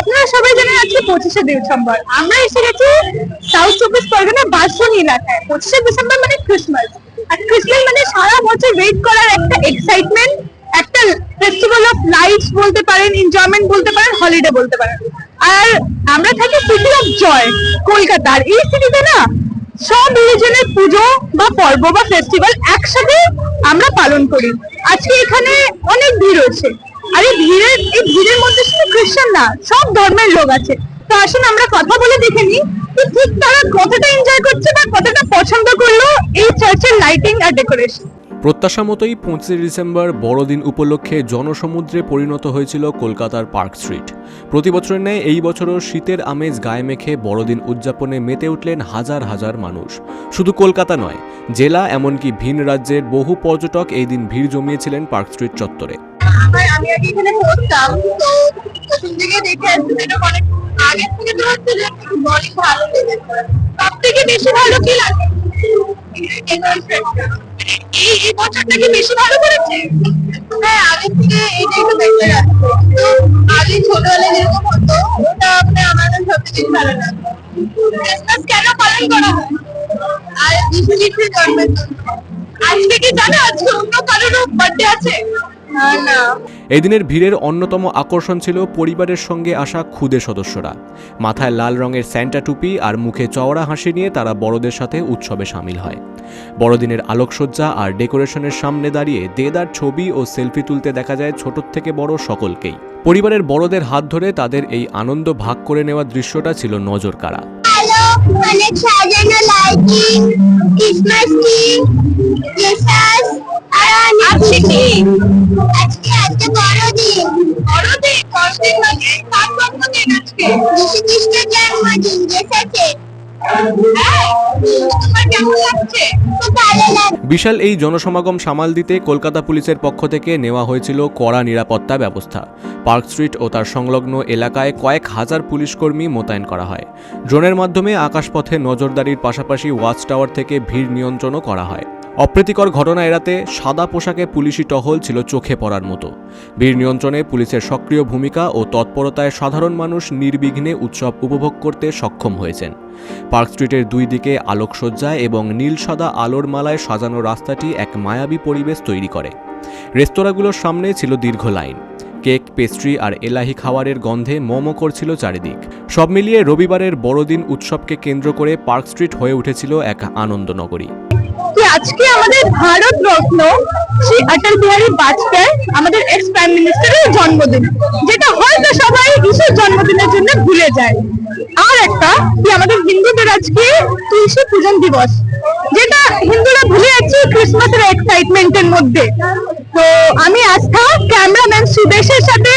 আপনারা সবাই জানেন আজকে পঁচিশে ডিসেম্বর। আমরা এসে গেছি সাউথ চব্বিশ পরগনা বাসন এলাকায় পঁচিশে ডিসেম্বর মানে ক্রিসমাস আর ক্রিসমাস মানে সারা বছর ওয়েট করার একটা এক্সাইটমেন্ট একটা ফেস্টিভ্যাল অফ লাইটস বলতে পারেন এনজয়মেন্ট বলতে পারেন হলিডে বলতে পারেন। আর আমরা থাকি সিটি অফ জয় কলকাতার এই সিটিতে না, সব রিলিজনের পুজো বা পর্ব বা ফেস্টিভ্যাল একসাথে আমরা পালন করি। আজকে এখানে অনেক ভিড় হয়েছে আর ভিড়ের, এই ভিড়ের মধ্যে শুধু খ্রিস্টান না, সব ধর্মের লোক আছে। তো আসুন আমরা কথা বলে দেখে নিই যে ঠিক তারা কতটা এনজয় করছে বা কতটা পছন্দ করল এই চার্চের লাইটিং আর ডেকোরেশন প্রত্যাশা মতোই পঁচিশে ডিসেম্বর বড়দিন উপলক্ষে জনসমুদ্রে পরিণত হয়েছিল কলকাতার পার্ক স্ট্রিট। প্রতি বছরের ন্যায় এই বছরও শীতের আমেজ গায়ে মেখে বড়দিন উদযাপনে মেতে উঠলেন হাজার হাজার মানুষ। শুধু কলকাতা নয়, জেলা এমনকি ভিন রাজ্যের বহু পর্যটক এই দিন ভিড় জমিয়েছিলেন পার্ক স্ট্রিট চত্বরে। আমার আমি আগে এখানে পড়তাম, তো প্রথম থেকে দেখে আসছি যেটা অনেক আগে থেকে তো হচ্ছে যে অনেক ভালো লেগেছে। সব থেকে বেশি ভালো কি লাগে? হ্যাঁ ছোটবেলায় যেরকম হতো, ওটা মানে লাগতো ক্রিসমাস কেন পালন করা হয়? আর যিশু খ্রিস্টের জন্মের জন্য। আজকে কি জানো? আজকে অন্য কারোরও বার্থডে আছে? না না। এই দিনের ভিড়ের অন্যতম আকর্ষণ ছিল পরিবারের সঙ্গে আসা ক্ষুদে সদস্যরা। মাথায় লাল রঙের স্যান্টা টুপি আর মুখে চওড়া হাসি নিয়ে তারা বড়দের সাথে উৎসবে সামিল হয়। বড়দিনের আলোকসজ্জা আর ডেকোরেশনের সামনে দাঁড়িয়ে দেদার ছবি ও সেলফি তুলতে দেখা যায় ছোট থেকে বড় সকলকেই। পরিবারের বড়দের হাত ধরে তাদের এই আনন্দ ভাগ করে নেওয়ার দৃশ্যটা ছিল নজর কাড়া অনেক সাজানো লাইটিং ক্রিসমাস ট্রি বিশাল এই জনসমাগম সামাল দিতে কলকাতা পুলিশের পক্ষ থেকে নেওয়া হয়েছিল কড়া নিরাপত্তা ব্যবস্থা। পার্ক স্ট্রিট ও তার সংলগ্ন এলাকায় কয়েক হাজার পুলিশকর্মী মোতায়েন করা হয়। ড্রোনের মাধ্যমে আকাশপথে নজরদারির পাশাপাশি ওয়াচ টাওয়ার থেকে ভিড় নিয়ন্ত্রণও করা হয়। অপ্রীতিকর ঘটনা এড়াতে সাদা পোশাকে পুলিশি টহল ছিল চোখে পড়ার মতো। ভিড় নিয়ন্ত্রণে পুলিশের সক্রিয় ভূমিকা ও তৎপরতায় সাধারণ মানুষ নির্বিঘ্নে উৎসব উপভোগ করতে সক্ষম হয়েছেন। পার্ক স্ট্রিটের দুই দিকে আলোকসজ্জা এবং নীল সাদা আলোর মালায় সাজানো রাস্তাটি এক মায়াবী পরিবেশ তৈরি করে। রেস্তোরাঁগুলোর সামনে ছিল দীর্ঘ লাইন। কেক, পেস্ট্রি আর এলাহি খাবারের গন্ধে মমো করছিল চারিদিক। সব মিলিয়ে রবিবারের বড়দিন উৎসবকে কেন্দ্র করে পার্ক স্ট্রিট হয়ে উঠেছিল এক আনন্দ নগরী কি আজকে আমাদের ভারত রত্ন শ্রী অটল বিহারী বাজপেয়ী আমাদের এক্স প্রাইম মিনিস্টারের জন্মদিন, যেটা হয়তো সবাই ইসুর জন্মদিনের জন্য ভুলে যায়। আর একটা কি আমাদের হিন্দুদের আজকে তুলসী পূজন দিবস, যেটা হিন্দুরা ভুলে যাচ্ছে ক্রিসমাসের এক্সাইটমেন্টের মধ্যে। তো আমি আস্থা, ক্যামেরাম্যান সুদেশের সাথে